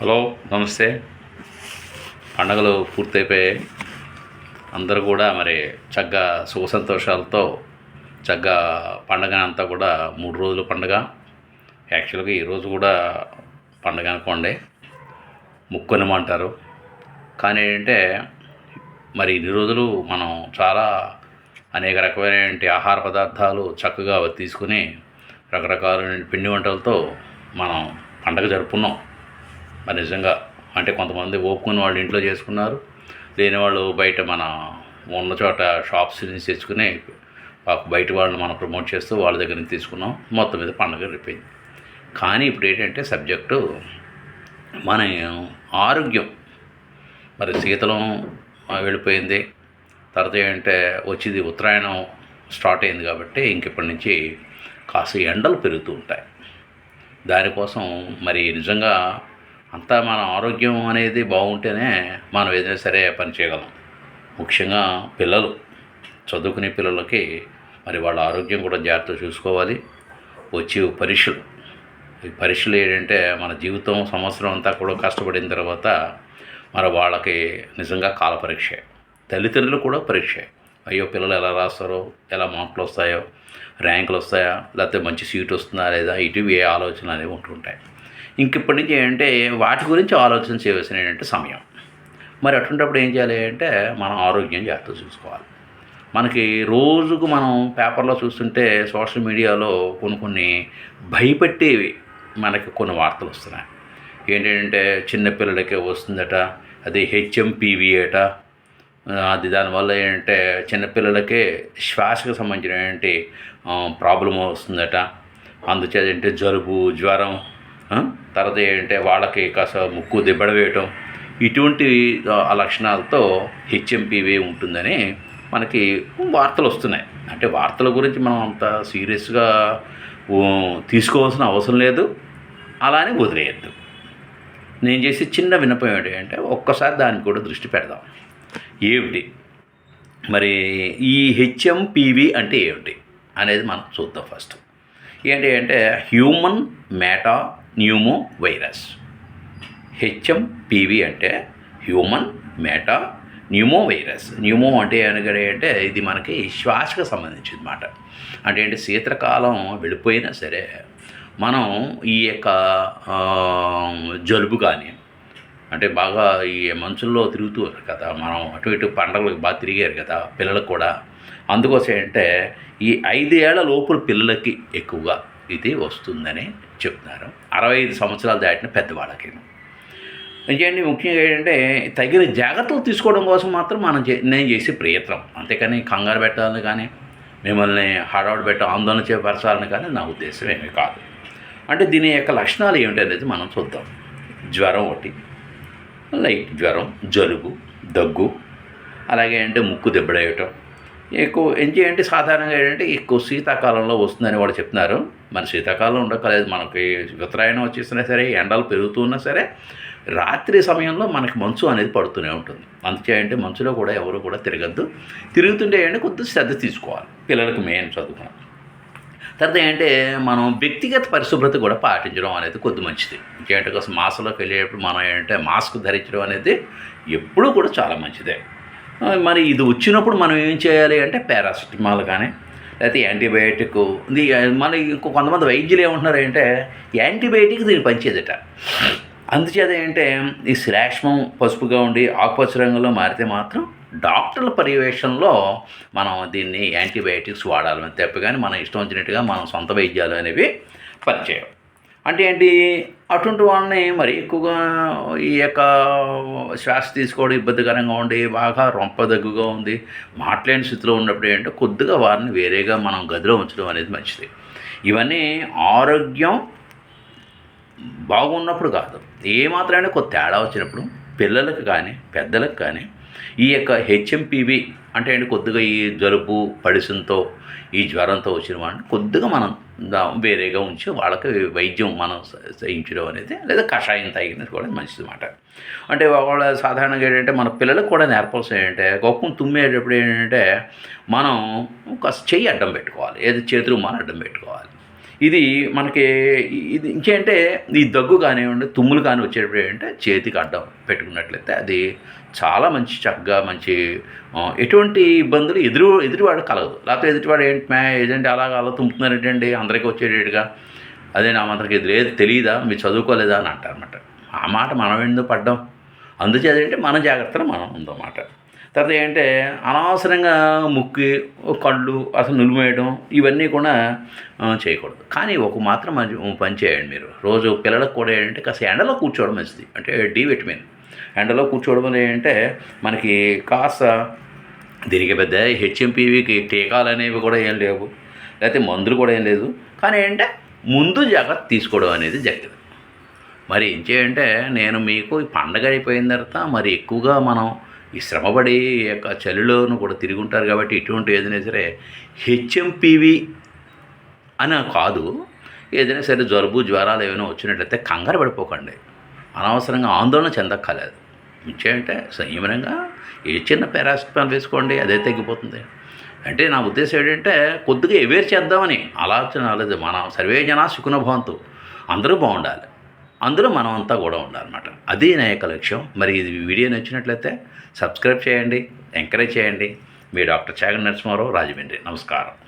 Hello నమస్తే. పండగలు పూర్తయిపోయాయి. అందరూ కూడా మరి చక్కగా సుఖ సంతోషాలతో చక్కగా పండగ అంతా కూడా మూడు రోజుల పండగ. యాక్చువల్గా ఈరోజు కూడా పండగ అనుకోండి. ముక్కునమంటారు కానీ ఏంటంటే మరి ఇన్ని రోజులు మనం చాలా అనేక రకమైనటువంటి ఆహార పదార్థాలు చక్కగా తీసుకుని రకరకాలైన పిండి వంటలతో మనం పండగ జరుపుకున్నాం. మరి నిజంగా అంటే కొంతమంది ఓపుకుని వాళ్ళు ఇంట్లో చేసుకున్నారు. లేని వాళ్ళు బయట మన ఉన్న చోట షాప్స్ నుంచి తెచ్చుకుని బయట వాళ్ళని మనం ప్రమోట్ చేస్తూ వాళ్ళ దగ్గర నుంచి తీసుకున్నాం. మొత్తం మీద పండుగ రిపోయింది కానీ ఇప్పుడు ఏంటంటే సబ్జెక్టు మన ఆరోగ్యం. మరి శీతలం వెళ్ళిపోయింది. తర్వాత ఏంటంటే వచ్చింది ఉత్తరాయణం స్టార్ట్ అయింది కాబట్టి ఇంకెప్పటి నుంచి కాస్త ఎండలు పెరుగుతూ ఉంటాయి. దానికోసం మరి నిజంగా అంతా మన ఆరోగ్యం అనేది బాగుంటేనే మనం ఏదైనా సరే పని చేయగలం. ముఖ్యంగా పిల్లలు చదువుకునే పిల్లలకి మరి వాళ్ళ ఆరోగ్యం కూడా జాగ్రత్త చూసుకోవాలి. వచ్చే పరీక్షలు ఈ పరీక్షలు ఏంటంటే మన జీవితం సంవత్సరం అంతా కూడా కష్టపడిన తర్వాత మరి వాళ్ళకి నిజంగా కాల పరీక్ష. తల్లిదండ్రులు కూడా పరీక్ష. అయ్యో పిల్లలు ఎలా రాస్తారో ఎలా మార్కులు వస్తాయో ర్యాంకులు వస్తాయా లేకపోతే మంచి సీట్ వస్తుందా లేదా ఇటువి ఏ ఆలోచన అనేవి ఉంటుంటాయి ఇంక ఇప్పటి నుంచి ఏంటంటే వాటి గురించి ఆలోచన చేయవలసిన ఏంటంటే సమయం. మరి అటువంటిప్పుడు ఏం చేయాలి అంటే మనం ఆరోగ్యం జాగ్రత్త చూసుకోవాలి. మనకి రోజుకు మనం పేపర్లో చూస్తుంటే సోషల్ మీడియాలో కొన్ని కొన్ని భయపెట్టేవి మనకి కొన్ని వార్తలు వస్తున్నాయి. ఏంటంటే చిన్నపిల్లలకే వస్తుందట అది హెచ్ఎంపీవీ అట అది దానివల్ల ఏంటంటే చిన్నపిల్లలకే శ్వాసకు సంబంధించినటువంటి ప్రాబ్లం వస్తుందట. అందుచేత ఏంటంటే జలుబు జ్వరం తర్వాత ఏంటంటే వాళ్ళకి కాస్త ముక్కు దిబ్బడ వేయటం. ఇటువంటి ఆ లక్షణాలతో హెచ్ఎంపీవీ ఉంటుందని మనకి వార్తలు వస్తున్నాయి. అంటే వార్తల గురించి మనం అంత సీరియస్గా తీసుకోవాల్సిన అవసరం లేదు. అలానే వదిలేయద్దు. నేను చేసే చిన్న విన్నపం ఏంటి అంటే ఒక్కసారి దానికి కూడా దృష్టి పెడదాం. ఏమిటి? మరి ఈ హెచ్ఎంపీవీ అంటే ఏమిటి? అనేది మనం చూద్దాం ఫస్ట్. ఏంటి అంటే human metapneumovirus HMPV అంటే human metapneumovirus pneumo అంటే అనగడే అంటే ఇది మనకి శ్వాసకు సంబంధించింది మాట అంటే ఏంటి? శీతకాలం వెళ్ళిపోయినా సరే మనం ఈ యొక్క జలుబు కానీ అంటే బాగా ఈ మంచుల్లో తిరుగుతారు కదా మనం అటు ఇటు పండగలకు బాగా తిరిగారు కదా పిల్లలకు కూడా. అందుకోసం ఏంటంటే ఈ ఐదేళ్ళ లోపల పిల్లలకి ఎక్కువగా ఇది వస్తుందని చెప్తున్నారు. అరవై ఐదు సంవత్సరాలు దాటిన పెద్దవాళ్ళకి ఇంకేంటి ముఖ్యంగా ఏంటంటే తగిన జాగ్రత్తలు తీసుకోవడం కోసం మాత్రం మనం నేను చేసే ప్రయత్నం. అంతేకాని కంగారు పెట్టాలని కానీ మిమ్మల్ని హడావుడు పెట్ట ఆందోళన చేపరచాలని కానీ నా ఉద్దేశం ఏమీ కాదు. అంటే దీని యొక్క లక్షణాలు ఏమిటనేది మనం చూద్దాం. జ్వరం ఒకటి లైట్ జ్వరం జలుబు దగ్గు అలాగే అంటే ముక్కు దెబ్బడేయటం ఎక్కువ ఏం చేయంటే సాధారణంగా ఏంటంటే ఎక్కువ శీతాకాలంలో వస్తుందని వాళ్ళు చెప్తున్నారు. మన శీతాకాలం ఉండకలేదు మనకి ఉత్తరాయణం వచ్చేసినా సరే ఎండలు పెరుగుతున్నా సరే రాత్రి సమయంలో మనకి మంచు అనేది పడుతూనే ఉంటుంది. అందుచేయంటే మంచులో కూడా ఎవరు కూడా తిరగద్దు. తిరుగుతుంటే ఏంటంటే కొద్దిగా శ్రద్ధ తీసుకోవాలి. పిల్లలకు మెయిన్ చదువుకున్నాం తర్వాత ఏంటంటే మనం వ్యక్తిగత పరిశుభ్రత కూడా పాటించడం అనేది కొద్ది మంచిది. ఇంకేంటే కోసం మాస్క్లోకి వెళ్ళేటప్పుడు మనం ఏంటంటే మాస్క్ ధరించడం అనేది ఎప్పుడూ కూడా చాలా మంచిదే. మరి ఇది వచ్చినప్పుడు మనం ఏం చేయాలి అంటే పారాసిటమాల్ కానీ లేకపోతే యాంటీబయాటిక్ ఇది మళ్ళీ ఇంకో కొంతమంది వైద్యులు ఏమంటున్నారు అంటే యాంటీబయాటిక్ దీన్ని పనిచేదట అందుచేత ఏంటంటే ఈ శ్లాష్మం పసుపుగా ఉండి ఆకుపచ్చ రంగులో మారితే మాత్రం డాక్టర్ల పర్యవేక్షణలో మనం దీన్ని యాంటీబయాటిక్స్ వాడాలని తప్ప కానీ మనం ఇష్టం వచ్చినట్టుగా మనం సొంత వైద్యాలు అనేవి పనిచేయం అంటే ఏంటి అటువంటి వాళ్ళని మరి ఎక్కువగా ఈ యొక్క శ్వాస తీసుకోవడం ఇబ్బందికరంగా ఉండి బాగా రొంప దగ్గుగా ఉంది మాట్లాడిన స్థితిలో ఉన్నప్పుడు ఏంటంటే కొద్దిగా వారిని వేరేగా మనం గదిలో ఉంచడం అనేది మంచిది. ఇవన్నీ ఆరోగ్యం బాగున్నప్పుడు కాదు. ఏమాత్రమైనా కొద్ది తేడా వచ్చినప్పుడు పిల్లలకు కానీ పెద్దలకు కానీ ఈ యొక్క హెచ్ఎంపీవి అంటే ఏంటి కొద్దిగా ఈ జలుబు పడిసంతో ఈ జ్వరంతో వచ్చిన వాడిని కొద్దిగా మనం వేరేగా ఉంచి వాళ్ళకి వైద్యం మనం చేయించడం అనేది లేదా కషాయం తాగినది కూడా మంచిది మాట అంటే వాళ్ళ సాధారణంగా ఏంటంటే మన పిల్లలకు కూడా నేర్పాల్సిన ఏంటంటే గొప్పం తుమ్మేటప్పుడు ఏంటంటే మనం ఒక చెయ్యి అడ్డం పెట్టుకోవాలి. ఏది చేతులు మన అడ్డం పెట్టుకోవాలి. ఇది మనకి ఇది ఇంకేంటే ఈ దగ్గు కానివ్వండి తుమ్ములు కానీ వచ్చేటప్పుడు ఏంటంటే చేతికి అడ్డం పెట్టుకున్నట్లయితే అది చాలా మంచి చక్కగా మంచి ఎటువంటి ఇబ్బందులు ఎదురు ఎదుటివాడు కలగదు. లేకపోతే ఎదుటివాడు ఏంటి మ్యా ఏదంటే అలాగ అలా తుమ్ముతున్నారు ఏంటండి అందరికీ వచ్చేటట్టుగా? అదే నా మనకి ఇది లేదు తెలియదా మీరు చదువుకోలేదా అని అంటారన్నమాట ఆ మాట మనం ఎందుకు పడ్డం? అందుచేత ఏంటంటే మన జాగ్రత్తలు మనం ఉందన్నమాట. తర్వాత ఏంటంటే అనవసరంగా ముక్కి కళ్ళు అసలు నులిమేయడం ఇవన్నీ కూడా చేయకూడదు. కానీ ఒక మాత్రం మంచి పని చేయండి మీరు. రోజు పిల్లలకు కూడా ఏంటంటే కాస్త ఎండలో కూర్చోవడం మంచిది. అంటే డి విటమిన్. ఎండలో కూర్చోవడం అనేది ఏంటంటే మనకి కాస్త దీనికి పెద్ద హెచ్ఎంపీవీకి టీకాలు అనేవి కూడా ఏం లేవు. లేకపోతే మందులు కూడా ఏం లేదు. కానీ ఏంటంటే ముందు జాగ్రత్త తీసుకోవడం అనేది జరిగింది మరి ఏం చేయంటే నేను మీకు పండగ అయిపోయిన తర్వాత మరి ఎక్కువగా మనం ఈ శ్రమపడి యొక్క చలిలోను కూడా తిరిగి ఉంటారు కాబట్టి ఇటువంటి ఏదైనా సరే హెచ్ఎంపివి అని కాదు. ఏదైనా సరే జలుబు జ్వరాలు ఏమైనా వచ్చినట్లయితే కంగారు పడిపోకండి. అనవసరంగా ఆందోళన చెందక్కర్లేదు. ఇంకేంటే సంయమనంగా ఏ చిన్న పారాసిటమాల్ వేసుకోండి అదే తగ్గిపోతుంది. అంటే నా ఉద్దేశం ఏంటంటే కొద్దిగా ఎవేర్ చేద్దామని. ఆలోచన లేదు మన సర్వే జనా సుఖనుభవంతు అందరూ బాగుండాలి. అందులో మనం అంతా కూడా ఉండాలన్నమాట. అది నా యొక్క లక్ష్యం. మరి ఇది వీడియో నచ్చినట్లయితే సబ్స్క్రైబ్ చేయండి ఎంకరేజ్ చేయండి. మీ డాక్టర్ చాగన్ నరసింహారావు రాజమండ్రి. నమస్కారం.